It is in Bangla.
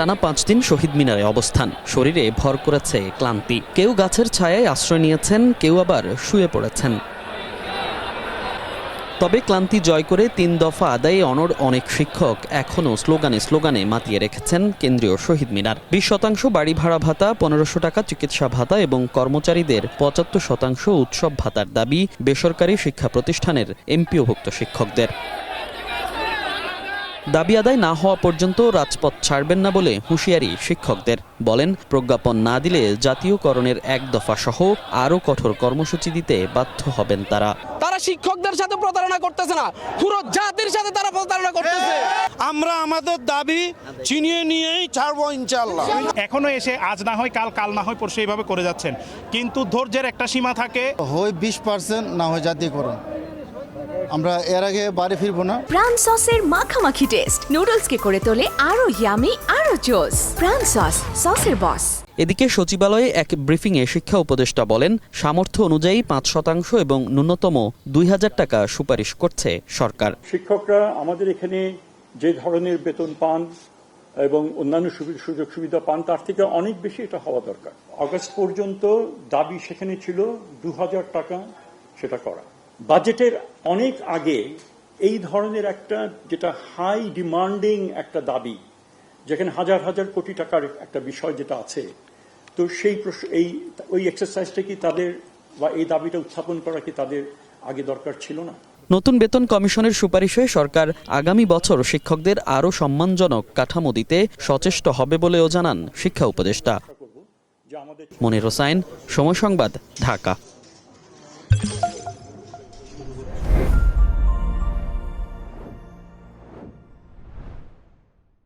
টানা পাঁচ দিন শহীদ মিনারে অবস্থান। শরীরে ভর করেছে ক্লান্তি। কেউ গাছের ছায়ায় আশ্রয় নিয়েছেন, কেউ আবার শুয়ে পড়েছেন। তবে ক্লান্তি জয় করে তিন দফা আদায়ে অনর অনেক শিক্ষক এখনও স্লোগানে স্লোগানে মাতিয়ে রেখেছেন কেন্দ্রীয় শহীদ মিনার। বিশ শতাংশ বাড়ি ভাড়া ভাতা, পনেরোশো টাকা চিকিৎসা ভাতা এবং কর্মচারীদের পঁচাত্তর শতাংশ উৎসব ভাতার দাবি বেসরকারি শিক্ষা প্রতিষ্ঠানের এমপিওভুক্ত শিক্ষকদের। দাবি আদায় না হওয়া পর্যন্ত রাজপথ ছাড়বেন না বলে হুঁশিয়ারি শিক্ষকদের। বলেন প্রজ্ঞাপন না দিলে জাতীয়করণের এক দফা সহ আরও কঠোর কর্মসূচি দিতে বাধ্য হবেন তারা। তারা শিক্ষকদের সাথে প্রতারণা করতেছে না পুরো জাতির সাথে তারা প্রতারণা করতেছে। আমরা আমাদের দাবি চিনিয়ে নিয়েই ছাড়বো ইনশাল্লাহ এখনও এসে আজ না হয় কাল কাল না হয় পরশু এইভাবে করে যাচ্ছেন। কিন্তু ধৈর্যের একটা সীমা থাকে। হয় বিশ পার্সেন্ট না হয় জাতীয়করণ। আমরা এর আগে বাড়ি ফিরবো না। প্রাণ সসের মাখামাখি টেস্ট নুডলসকে করে তোলে আরও ইয়ামি আরও জোস প্রাণ সস সসের বস এদিকে সচিবালয়ে এক ব্রিফিংয়ে শিক্ষা উপদেষ্টা বলেন সামর্থ্য অনুযায়ী পাঁচ শতাংশ এবং ন্যূনতম দুই হাজার টাকা সুপারিশ করছে সরকার। শিক্ষকরা আমাদের এখানে যে ধরনের বেতন পান এবং অন্যান্য সুযোগ সুবিধা পান তার থেকে অনেক বেশি এটা হওয়া দরকার। আগস্ট পর্যন্ত দাবি সেখানে ছিল দু হাজার টাকা সেটা করা। বাজেটের অনেক আগে এই ধরনের একটা যেটা হাই ডিমান্ডিং একটা দাবি যেখানে হাজার হাজার কোটি টাকার একটা বিষয় যেটা আছে তো সেই প্রশ্ন- এই ওই এক্সারসাইজটা কি তাদের বা এই দাবিটা উত্থাপন করা কি তাদের আগে দরকার ছিল না? নতুন বেতন কমিশনের সুপারিশে সরকার আগামী বছর শিক্ষকদের আরও সম্মানজনক কাঠামো দিতে সচেষ্ট হবে বলেও জানান শিক্ষা উপদেষ্টা। মনির হোসাইন সময় সংবাদ ঢাকা।